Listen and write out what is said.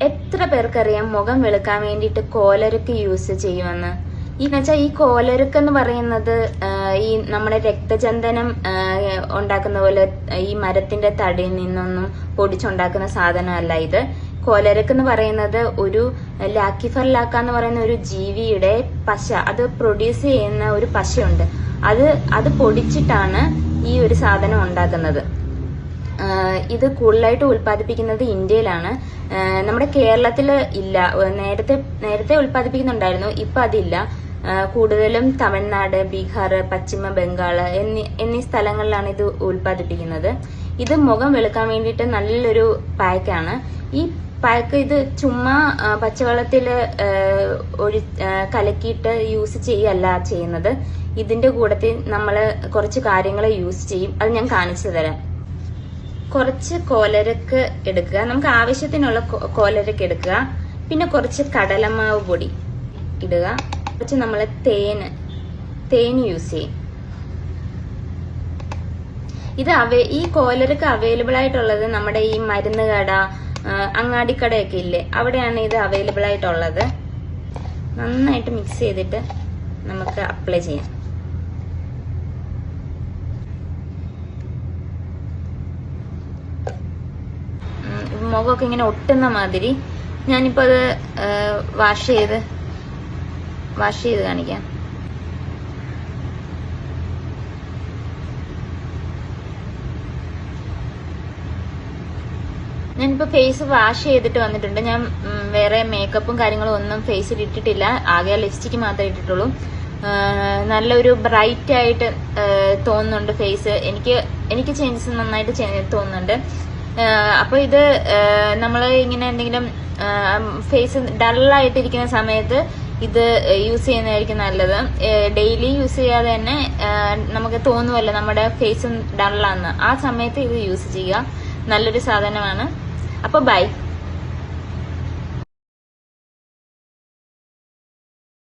എത്ര പേർക്കറിയാം മുഖം വെളുക്കാൻ വേണ്ടിയിട്ട് കോലരക്ക് യൂസ് ചെയ്യുമെന്ന്? ഈ വെച്ചാൽ ഈ കോലരക്ക് എന്ന് പറയുന്നത് ഈ നമ്മുടെ രക്തചന്ദനം ഉണ്ടാക്കുന്ന പോലെ ഈ മരത്തിന്റെ തടിയിൽ നിന്നൊന്നും പൊടിച്ചുണ്ടാക്കുന്ന സാധനമല്ല ഇത്. കോലരക്ക് എന്ന് പറയുന്നത് ഒരു ലാക്കിഫർ ലാക്ക എന്ന് പറയുന്ന ഒരു ജീവിയുടെ പശ അത് പ്രൊഡ്യൂസ് ചെയ്യുന്ന ഒരു പശയുണ്ട്. അത് അത് പൊടിച്ചിട്ടാണ് ഈ ഒരു സാധനം ഉണ്ടാക്കുന്നത്. ഇത് കൂടുതലായിട്ട് ഉൽപ്പാദിപ്പിക്കുന്നത് ഇന്ത്യയിലാണ്. നമ്മുടെ കേരളത്തിൽ ഇല്ല. നേരത്തെ നേരത്തെ ഉൽപ്പാദിപ്പിക്കുന്നുണ്ടായിരുന്നു. ഇപ്പൊ അതില്ല. കൂടുതലും തമിഴ്നാട് ബീഹാർ പശ്ചിമ ബംഗാൾ എന്നീ എന്നീ സ്ഥലങ്ങളിലാണ് ഇത് ഉൽപ്പാദിപ്പിക്കുന്നത്. ഇത് മുഖം വെളുക്കാൻ വേണ്ടിയിട്ട് നല്ലൊരു പാക്കാണ് ഈ പാക്ക് ഇത് ചുമ്മാ പച്ചവെള്ളത്തിൽ ഒഴി കലക്കിയിട്ട് യൂസ് ചെയ്യല്ല ചെയ്യുന്നത്. ഇതിന്റെ കൂടത്തിൽ നമ്മൾ കുറച്ച് കാര്യങ്ങൾ യൂസ് ചെയ്യും. അത് ഞാൻ കാണിച്ചു തരാം. കുറച്ച് കോലരക്ക് എടുക്കുക. നമുക്ക് ആവശ്യത്തിനുള്ള കോലരക്ക് എടുക്കുക. പിന്നെ കുറച്ച് കടലമാവ് പൊടി ഇടുക. കുറച്ച് നമ്മൾ തേന് തേൻ യൂസ് ചെയ്യും. ഇത് അവ ഈ കോലരക്ക് അവൈലബിൾ ആയിട്ടുള്ളത് നമ്മുടെ ഈ മരുന്ന് കട അങ്ങാടിക്കടയൊക്കെ ഇല്ലേ? അവിടെയാണ് ഇത് അവൈലബിൾ ആയിട്ടുള്ളത്. നന്നായിട്ട് മിക്സ് ചെയ്തിട്ട് നമുക്ക് അപ്ലൈ ചെയ്യാം. മുഖമൊക്കെ ഇങ്ങനെ ഒട്ടുന്ന മാതിരി ഞാനിപ്പോ അത് വാഷ് ചെയ്ത് വാഷ് ചെയ്ത് കാണിക്കാം. ഞാനിപ്പോ ഫേസ് വാഷ് ചെയ്തിട്ട് വന്നിട്ടുണ്ട്. ഞാൻ വേറെ മേക്കപ്പും കാര്യങ്ങളും ഒന്നും ഫേസിൽ ഇട്ടിട്ടില്ല. ആകെ ലിപ്സ്റ്റിക്ക് മാത്രമേ ഇട്ടിട്ടുള്ളൂ. നല്ലൊരു ബ്രൈറ്റ് ആയിട്ട് തോന്നുന്നുണ്ട് ഫേസ് എനിക്ക് എനിക്ക് ചേഞ്ചസ് നന്നായിട്ട് തോന്നുന്നുണ്ട്. അപ്പൊ ഇത് നമ്മൾ ഇങ്ങനെ എന്തെങ്കിലും ഫേസ് ഡള്ളായിട്ടിരിക്കുന്ന സമയത്ത് ഇത് യൂസ് ചെയ്യുന്നതായിരിക്കും നല്ലത്. ഡെയിലി യൂസ് ചെയ്യാതെ തന്നെ നമുക്ക് തോന്നുമല്ലോ നമ്മുടെ ഫേസും ഡള്ളാന്ന്. ആ സമയത്ത് ഇത് യൂസ് ചെയ്യുക. നല്ലൊരു സാധനമാണ്. അപ്പൊ ബൈ.